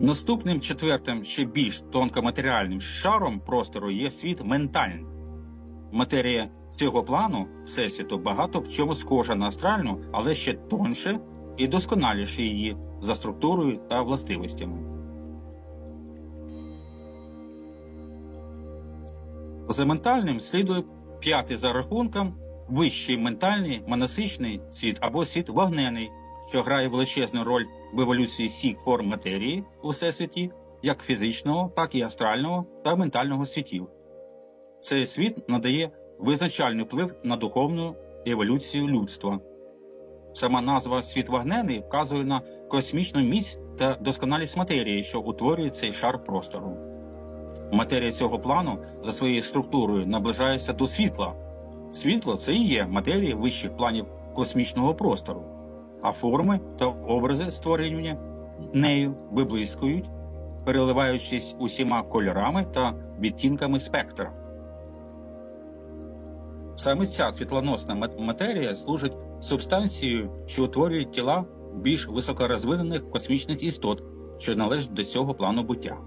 Наступним четвертим, ще більш тонкоматеріальним шаром простору є світ ментальний. Матерія цього плану Всесвіту багато в чому схожа на астральну, але ще тоньше і досконаліше її за структурою та властивостями. За ментальним слідує п'ятий за рахунком вищий ментальний монасичний світ або світ вогнений, що грає величезну роль в еволюції всіх форм матерії у всесвіті, як фізичного, так і астрального та ментального світів. Цей світ надає визначальний вплив на духовну еволюцію людства. Сама назва світ вогнений вказує на космічну міць та досконалість матерії, що утворює цей шар простору. Матерія цього плану за своєю структурою наближається до світла. Світло це і є матерія вищих планів космічного простору, а форми та образи створення нею виблискують, переливаючись усіма кольорами та відтінками спектра. Саме ця світлоносна матерія служить субстанцією, що утворює тіла більш високорозвинених космічних істот, що належать до цього плану буття.